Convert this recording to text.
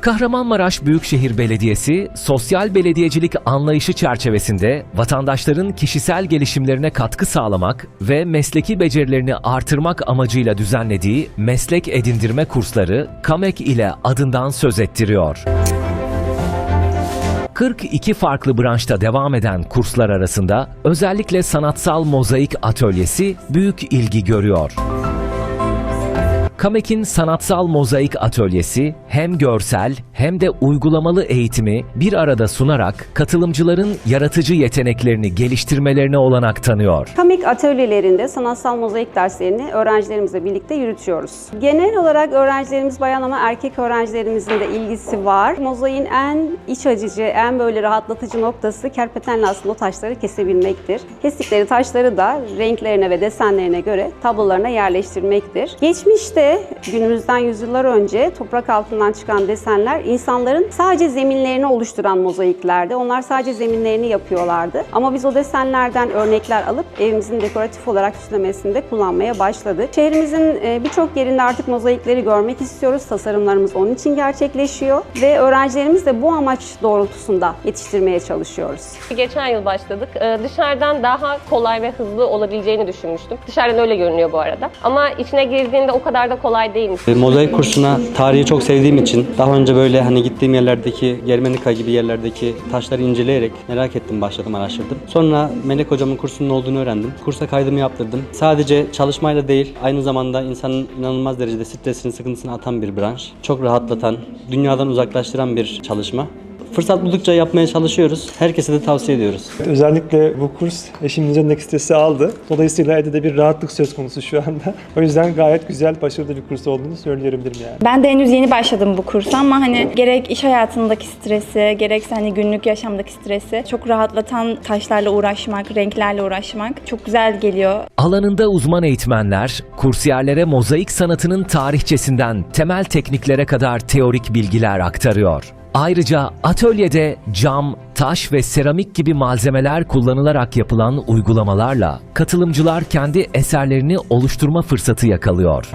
Kahramanmaraş Büyükşehir Belediyesi, sosyal belediyecilik anlayışı çerçevesinde vatandaşların kişisel gelişimlerine katkı sağlamak ve mesleki becerilerini artırmak amacıyla düzenlediği meslek edindirme kursları KAMEK ile adından söz ettiriyor. 42 farklı branşta devam eden kurslar arasında özellikle sanatsal mozaik atölyesi büyük ilgi görüyor. Kamek'in sanatsal mozaik atölyesi hem görsel hem de uygulamalı eğitimi bir arada sunarak katılımcıların yaratıcı yeteneklerini geliştirmelerine olanak tanıyor. Kamik atölyelerinde sanatsal mozaik derslerini öğrencilerimizle birlikte yürütüyoruz. Genel olarak öğrencilerimiz bayan ama erkek öğrencilerimizin de ilgisi var. Mozaiğin en iç açıcı, en böyle rahatlatıcı noktası kerpetenle aslında taşları kesebilmektir. Kestikleri taşları da renklerine ve desenlerine göre tablolarına yerleştirmektir. Geçmişte günümüzden yüzyıllar önce toprak altından çıkan desenler insanların sadece zeminlerini oluşturan mozaiklerdi. Onlar sadece zeminlerini yapıyorlardı. Ama biz o desenlerden örnekler alıp evimizin dekoratif olarak süslemesinde kullanmaya başladık. Şehrimizin e, birçok yerinde artık mozaikleri görmek istiyoruz. Tasarımlarımız onun için gerçekleşiyor ve öğrencilerimiz de bu amaç doğrultusunda yetiştirmeye çalışıyoruz. Geçen yıl başladık. Ee, dışarıdan daha kolay ve hızlı olabileceğini düşünmüştüm. Dışarıdan öyle görünüyor bu arada. Ama içine girdiğinde o kadar da kolay değilmiş. Mozaik kursuna tarihi çok sevdiğim için daha önce böyle hani gittiğim yerlerdeki Germenika gibi yerlerdeki taşları inceleyerek merak ettim başladım araştırdım. Sonra Melek hocamın kursunun olduğunu öğrendim. Kursa kaydımı yaptırdım. Sadece çalışmayla değil aynı zamanda insanın inanılmaz derecede stresini sıkıntısını atan bir branş. Çok rahatlatan, dünyadan uzaklaştıran bir çalışma. Fırsat buldukça yapmaya çalışıyoruz. Herkese de tavsiye ediyoruz. Özellikle bu kurs eşimin üzerindeki stresi aldı. Dolayısıyla evde de bir rahatlık söz konusu şu anda. O yüzden gayet güzel, başarılı bir kurs olduğunu söyleyebilirim yani. Ben de henüz yeni başladım bu kursa ama hani gerek iş hayatındaki stresi, gerekse hani günlük yaşamdaki stresi çok rahatlatan taşlarla uğraşmak, renklerle uğraşmak çok güzel geliyor. Alanında uzman eğitmenler, kursiyerlere mozaik sanatının tarihçesinden temel tekniklere kadar teorik bilgiler aktarıyor. Ayrıca atölyede cam, taş ve seramik gibi malzemeler kullanılarak yapılan uygulamalarla katılımcılar kendi eserlerini oluşturma fırsatı yakalıyor.